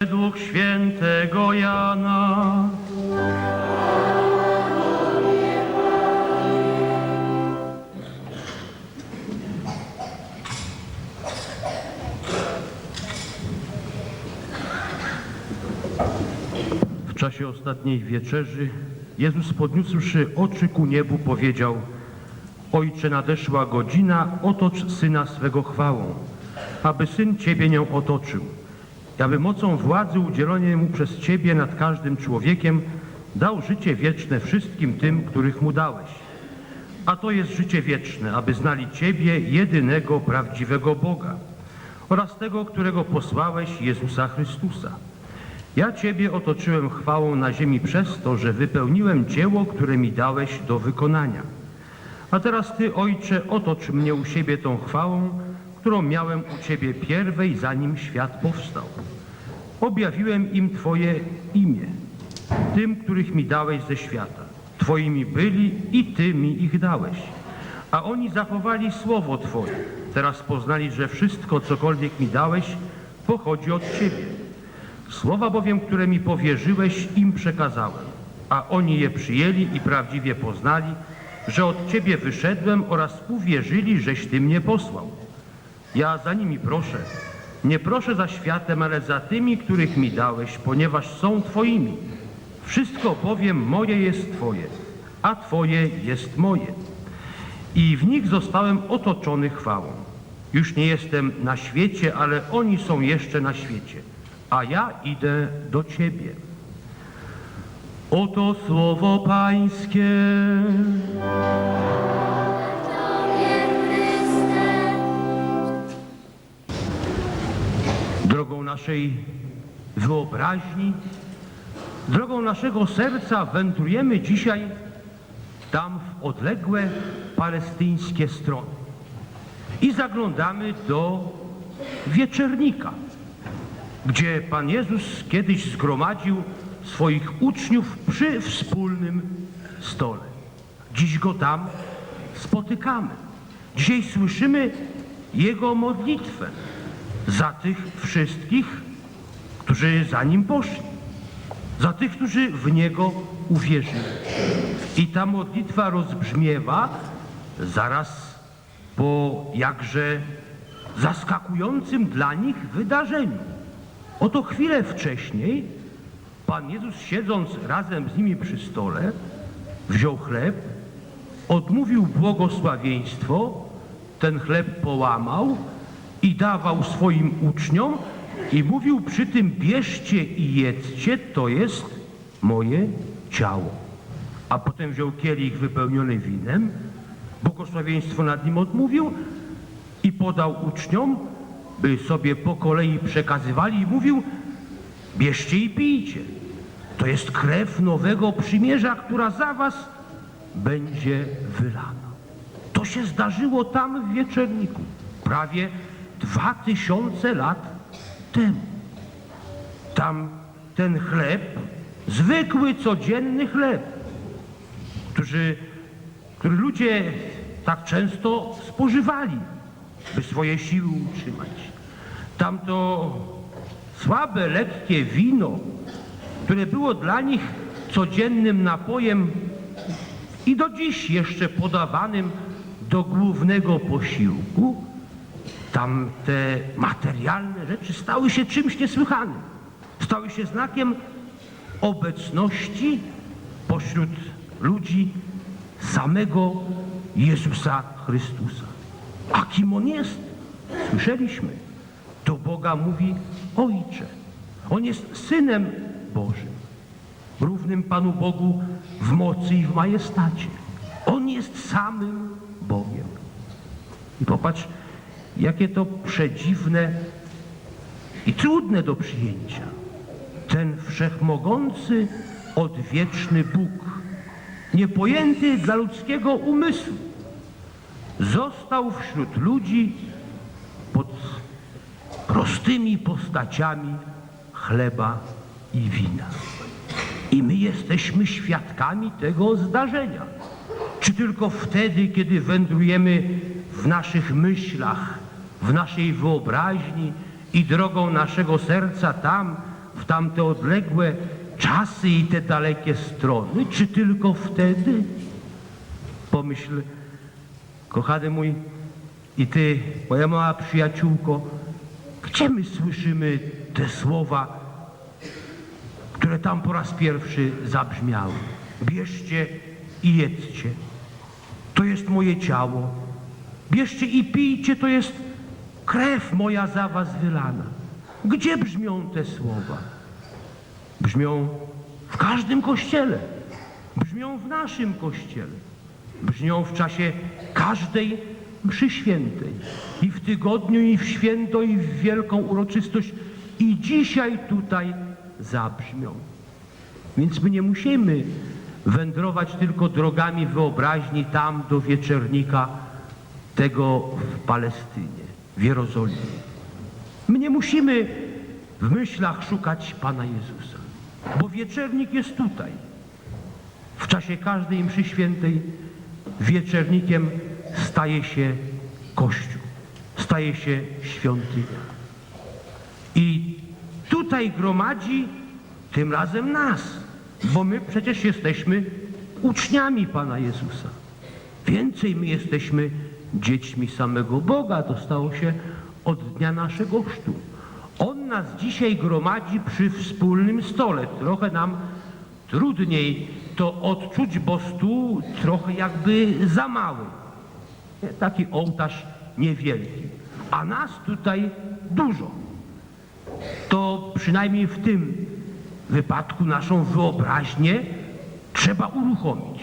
Według świętego Jana. W czasie ostatniej wieczerzy Jezus podniósłszy oczy ku niebu powiedział Ojcze nadeszła godzina, otocz Syna swego chwałą, aby Syn Ciebie nią otoczył aby mocą władzy udzielonej Mu przez Ciebie nad każdym człowiekiem dał życie wieczne wszystkim tym, których Mu dałeś. A to jest życie wieczne, aby znali Ciebie, jedynego prawdziwego Boga oraz tego, którego posłałeś, Jezusa Chrystusa. Ja Ciebie otoczyłem chwałą na ziemi przez to, że wypełniłem dzieło, które mi dałeś do wykonania. A teraz Ty, Ojcze, otocz mnie u siebie tą chwałą, którą miałem u Ciebie pierwej, zanim świat powstał. Objawiłem im Twoje imię, tym, których mi dałeś ze świata. Twoimi byli i Ty mi ich dałeś. A oni zachowali słowo Twoje. Teraz poznali, że wszystko, cokolwiek mi dałeś, pochodzi od Ciebie. Słowa bowiem, które mi powierzyłeś, im przekazałem, a oni je przyjęli i prawdziwie poznali, że od Ciebie wyszedłem oraz uwierzyli, żeś Ty mnie posłał. Ja za nimi proszę, nie proszę za światem, ale za tymi, których mi dałeś, ponieważ są Twoimi. Wszystko bowiem moje jest Twoje, a Twoje jest moje. I w nich zostałem otoczony chwałą. Już nie jestem na świecie, ale oni są jeszcze na świecie, a ja idę do Ciebie. Oto słowo Pańskie. Drogą naszej wyobraźni, drogą naszego serca wędrujemy dzisiaj tam w odległe palestyńskie strony i zaglądamy do wieczernika, gdzie Pan Jezus kiedyś zgromadził swoich uczniów przy wspólnym stole. Dziś go tam spotykamy. Dzisiaj słyszymy Jego modlitwę za tych wszystkich, którzy za Nim poszli, za tych, którzy w Niego uwierzyli. I ta modlitwa rozbrzmiewa zaraz po jakże zaskakującym dla nich wydarzeniu. Oto chwilę wcześniej Pan Jezus siedząc razem z nimi przy stole wziął chleb, odmówił błogosławieństwo, ten chleb połamał i dawał swoim uczniom i mówił przy tym bierzcie i jedzcie, to jest moje ciało. A potem wziął kielich wypełniony winem, błogosławieństwo nad nim odmówił i podał uczniom, by sobie po kolei przekazywali i mówił bierzcie i pijcie. To jest krew nowego przymierza, która za was będzie wylana. To się zdarzyło tam w wieczerniku, prawie dwa tysiące lat temu. Tam ten chleb, zwykły, codzienny chleb, który, który ludzie tak często spożywali, by swoje siły utrzymać. Tamto słabe, lekkie wino, które było dla nich codziennym napojem i do dziś jeszcze podawanym do głównego posiłku, tam te materialne rzeczy stały się czymś niesłychanym. Stały się znakiem obecności pośród ludzi samego Jezusa Chrystusa. A kim On jest? Słyszeliśmy. Do Boga mówi Ojcze. On jest Synem Bożym, równym Panu Bogu w mocy i w majestacie. On jest samym Bogiem. I popatrz, jakie to przedziwne i trudne do przyjęcia. Ten wszechmogący, odwieczny Bóg, niepojęty dla ludzkiego umysłu, został wśród ludzi pod prostymi postaciami chleba i wina. I my jesteśmy świadkami tego zdarzenia. Czy tylko wtedy, kiedy wędrujemy w naszych myślach, w naszej wyobraźni i drogą naszego serca tam, tamte odległe czasy i te dalekie strony, czy tylko wtedy? Pomyśl, kochany mój i ty, moja mała przyjaciółko, gdzie my słyszymy te słowa, które tam po raz pierwszy zabrzmiały? Bierzcie i jedzcie. To jest moje ciało. Bierzcie i pijcie, to jest krew moja za was wylana. Gdzie brzmią te słowa? Brzmią w każdym kościele. Brzmią w naszym kościele. Brzmią w czasie każdej mszy świętej. I w tygodniu, i w święto, i w wielką uroczystość. I dzisiaj tutaj zabrzmią. Więc my nie musimy wędrować tylko drogami wyobraźni tam do wieczernika tego w Palestynie, w Jerozolimie. My nie musimy w myślach szukać Pana Jezusa, bo wieczernik jest tutaj. W czasie każdej mszy świętej wieczernikiem staje się Kościół, staje się świątynia. I tutaj gromadzi tym razem nas, bo my przecież jesteśmy uczniami Pana Jezusa. Więcej my jesteśmy dziećmi samego Boga. To stało się od dnia naszego chrztu. On nas dzisiaj gromadzi przy wspólnym stole. Trochę nam trudniej to odczuć, bo stół trochę jakby za mały. Taki ołtarz niewielki. A nas tutaj dużo. To przynajmniej w tym wypadku naszą wyobraźnię trzeba uruchomić.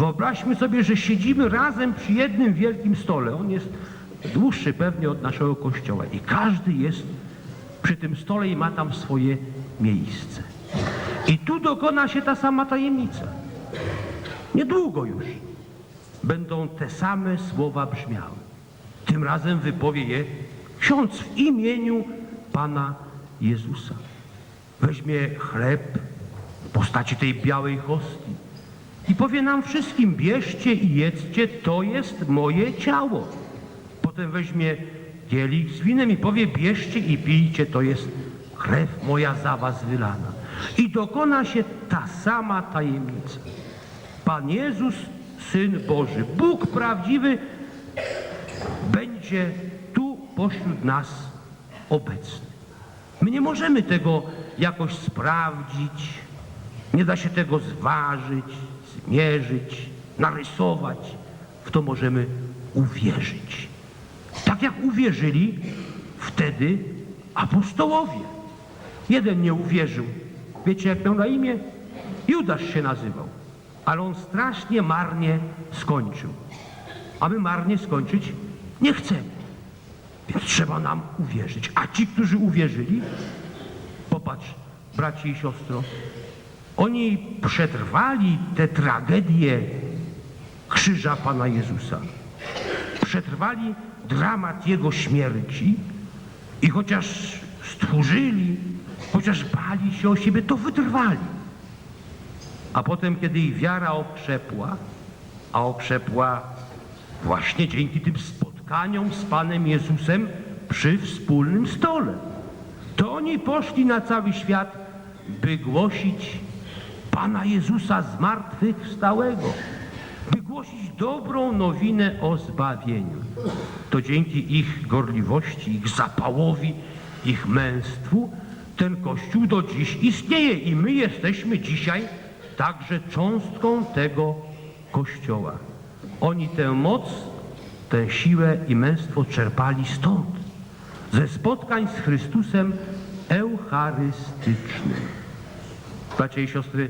Wyobraźmy sobie, że siedzimy razem przy jednym wielkim stole. On jest dłuższy pewnie od naszego kościoła i każdy jest przy tym stole i ma tam swoje miejsce. I tu dokona się ta sama tajemnica. Niedługo już będą te same słowa brzmiały. Tym razem wypowie je ksiądz w imieniu Pana Jezusa. Weźmie chleb w postaci tej białej hostii i powie nam wszystkim, bierzcie i jedzcie, to jest moje ciało. Potem weźmie kielich z winem i powie, bierzcie i pijcie, to jest krew moja za was wylana. I dokona się ta sama tajemnica. Pan Jezus, Syn Boży, Bóg prawdziwy, będzie tu pośród nas obecny. My nie możemy tego jakoś sprawdzić, nie da się tego zważyć, zmierzyć, narysować. W to możemy uwierzyć. Tak jak uwierzyli wtedy apostołowie. Jeden nie uwierzył. Wiecie, jak miał na imię? Judasz się nazywał. Ale on strasznie marnie skończył. A my marnie skończyć nie chcemy. Więc trzeba nam uwierzyć. A ci, którzy uwierzyli, popatrz, bracie i siostro, oni przetrwali tę tragedię krzyża Pana Jezusa. Przetrwali dramat Jego śmierci i chociaż stchórzyli, chociaż bali się o siebie, to wytrwali. A potem, kiedy ich wiara okrzepła, a okrzepła właśnie dzięki tym spotkaniom z Panem Jezusem przy wspólnym stole, to oni poszli na cały świat, by głosić Pana Jezusa zmartwychwstałego, by głosić dobrą nowinę o zbawieniu. To dzięki ich gorliwości, ich zapałowi, ich męstwu ten Kościół do dziś istnieje i my jesteśmy dzisiaj także cząstką tego Kościoła. Oni tę moc, tę siłę i męstwo czerpali stąd, ze spotkań z Chrystusem eucharystycznym. Bracia i siostry,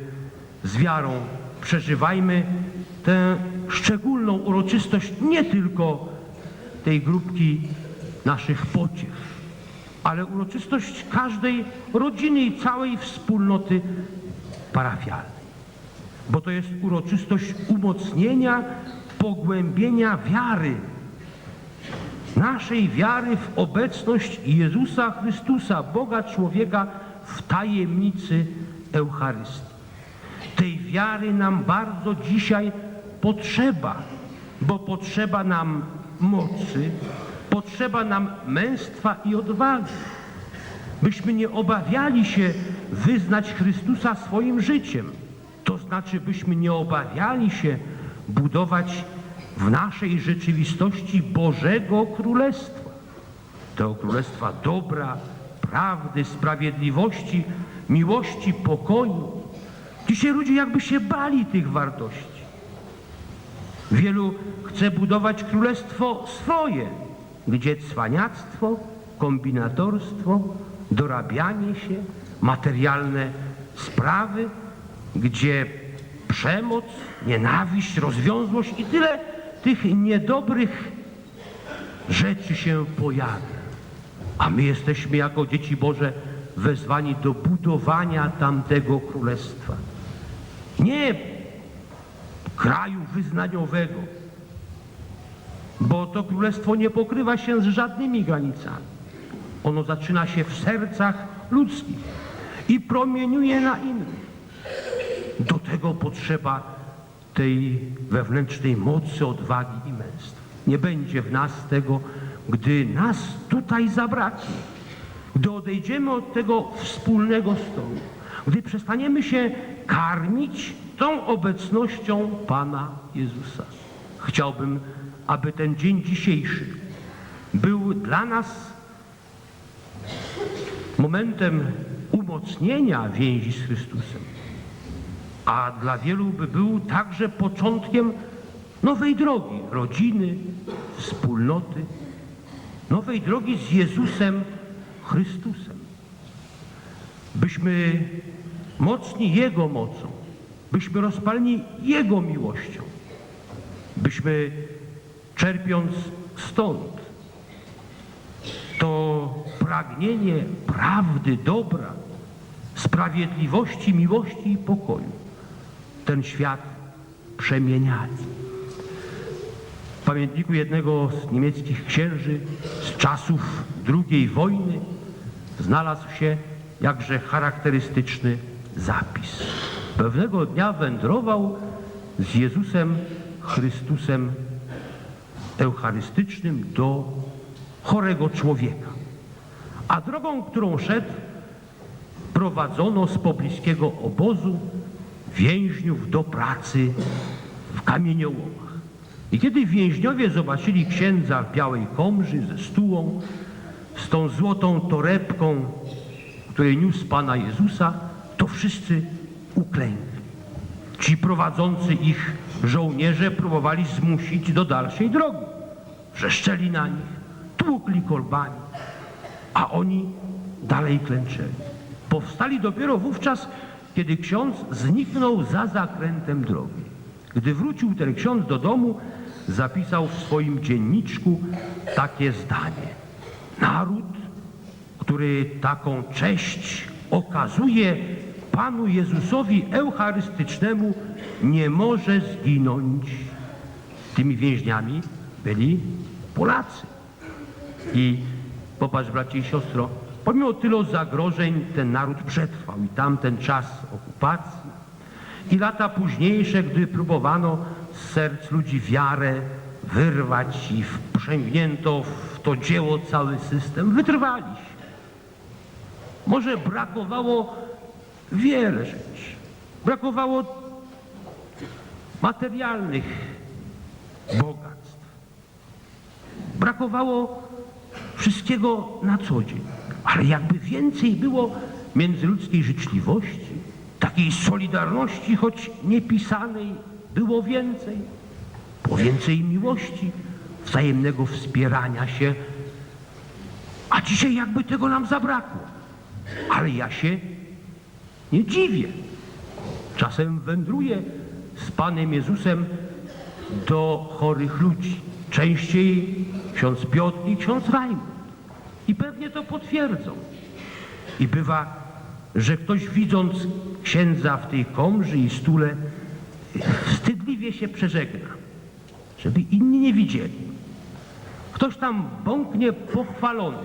z wiarą przeżywajmy tę szczególną uroczystość nie tylko tej grupki naszych pociech, ale uroczystość każdej rodziny i całej wspólnoty parafialnej. Bo to jest uroczystość umocnienia, pogłębienia wiary, naszej wiary w obecność Jezusa Chrystusa, Boga człowieka w tajemnicy Eucharystii. Tej wiary nam bardzo dzisiaj potrzeba, bo potrzeba nam mocy, potrzeba nam męstwa i odwagi. byśmy nie obawiali się wyznać Chrystusa swoim życiem. To znaczy, byśmy nie obawiali się budować w naszej rzeczywistości Bożego Królestwa. Tego Królestwa dobra, prawdy, sprawiedliwości, miłości, pokoju. Dzisiaj ludzie jakby się bali tych wartości. Wielu chce budować królestwo swoje, gdzie cwaniactwo, kombinatorstwo, dorabianie się, materialne sprawy, gdzie przemoc, nienawiść, rozwiązłość i tyle tych niedobrych rzeczy się pojawia. A my jesteśmy jako dzieci Boże wezwani do budowania tamtego królestwa. Nie kraju wyznaniowego, bo to królestwo nie pokrywa się z żadnymi granicami. Ono zaczyna się w sercach ludzkich i promieniuje na innych. Do tego potrzeba tej wewnętrznej mocy, odwagi i męstwa. Nie będzie w nas tego, gdy nas tutaj zabraknie. Gdy odejdziemy od tego wspólnego stołu, gdy przestaniemy się karmić tą obecnością Pana Jezusa. Chciałbym, aby ten dzień dzisiejszy był dla nas momentem umocnienia więzi z Chrystusem, a dla wielu by był także początkiem nowej drogi rodziny, wspólnoty, nowej drogi z Jezusem Chrystusem. Byśmy mocni Jego mocą, byśmy rozpaleni Jego miłością, byśmy czerpiąc stąd to pragnienie prawdy, dobra, sprawiedliwości, miłości i pokoju ten świat przemieniali. W pamiętniku jednego z niemieckich księży z czasów II wojny znalazł się jakże charakterystyczny zapis. Pewnego dnia wędrował z Jezusem Chrystusem eucharystycznym do chorego człowieka. A drogą, którą szedł, prowadzono z pobliskiego obozu więźniów do pracy w kamieniołomach. I kiedy więźniowie zobaczyli księdza w białej komży ze stułą, z tą złotą torebką, której niósł Pana Jezusa, to wszyscy uklękli. Ci prowadzący ich żołnierze próbowali zmusić do dalszej drogi. Wrzeszczeli na nich, tłukli kolbami, a oni dalej klęczeli. Powstali dopiero wówczas, kiedy ksiądz zniknął za zakrętem drogi. Gdy wrócił ten ksiądz do domu, zapisał w swoim dzienniczku takie zdanie. Naród, który taką cześć okazuje Panu Jezusowi Eucharystycznemu, nie może zginąć. Tymi więźniami byli Polacy. I popatrz, bracie i siostro, pomimo tylu zagrożeń ten naród przetrwał i tamten czas okupacji i lata późniejsze, gdy próbowano z serc ludzi wiarę wyrwać i wprzęgnięto w to dzieło cały system, wytrwaliśmy. Może brakowało wiele rzeczy. Brakowało materialnych bogactw. Brakowało wszystkiego na co dzień. Ale jakby więcej było międzyludzkiej życzliwości, takiej solidarności, choć niepisanej, było więcej. Było więcej miłości, wzajemnego wspierania się. A dzisiaj jakby tego nam zabrakło. Ale ja się nie dziwię. Czasem wędruję z Panem Jezusem do chorych ludzi. Częściej ksiądz Piotr i ksiądz Rajmund. I pewnie to potwierdzą. I bywa, że ktoś widząc księdza w tej komży i stule, wstydliwie się przeżegna, żeby inni nie widzieli. Ktoś tam bąknie pochwalony,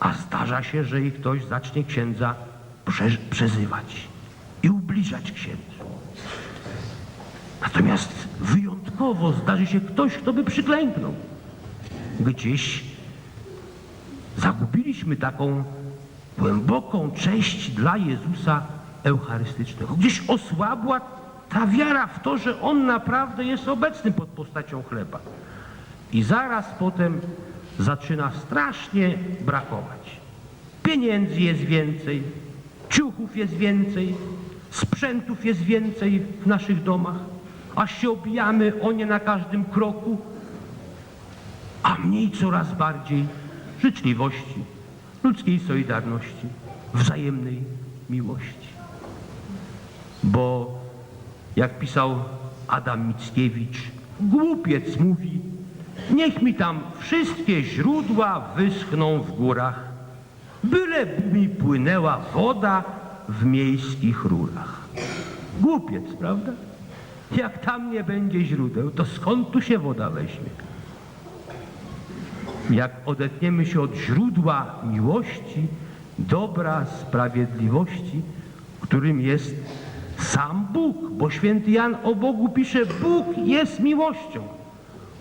a zdarza się, że i ktoś zacznie księdza prze, przezywać i ubliżać księdzu. Natomiast wyjątkowo zdarzy się ktoś, kto by przyklęknął. Gdzieś zagubiliśmy taką głęboką cześć dla Jezusa Eucharystycznego. Gdzieś osłabła ta wiara w to, że On naprawdę jest obecny pod postacią chleba. I zaraz potem zaczyna strasznie brakować. Pieniędzy jest więcej, ciuchów jest więcej, sprzętów jest więcej w naszych domach, aż się obijamy o nie na każdym kroku, a mniej coraz bardziej życzliwości, ludzkiej solidarności, wzajemnej miłości. Bo jak pisał Adam Mickiewicz, głupiec mówi, niech mi tam wszystkie źródła wyschną w górach, byle mi płynęła woda w miejskich rurach. Głupiec, prawda? Jak tam nie będzie źródeł, to skąd tu się woda weźmie? Jak odetniemy się od źródła miłości, dobra, sprawiedliwości, którym jest sam Bóg, bo święty Jan o Bogu pisze, Bóg jest miłością.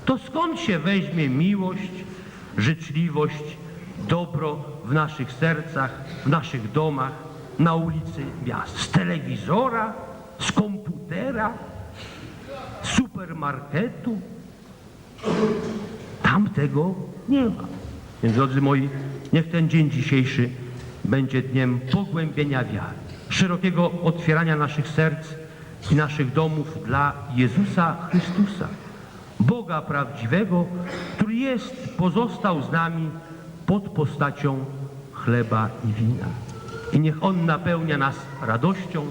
To skąd się weźmie miłość, życzliwość, dobro w naszych sercach, w naszych domach, na ulicy miast? Z telewizora, z komputera, z supermarketu? Tam tego nie ma. Więc drodzy moi, niech ten dzień dzisiejszy będzie dniem pogłębienia wiary, szerokiego otwierania naszych serc i naszych domów dla Jezusa Chrystusa, Boga prawdziwego, który jest, pozostał z nami pod postacią chleba i wina. I niech On napełnia nas radością,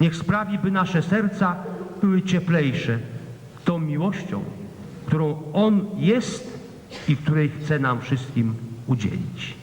niech sprawi, by nasze serca były cieplejsze tą miłością, którą On jest i której chce nam wszystkim udzielić.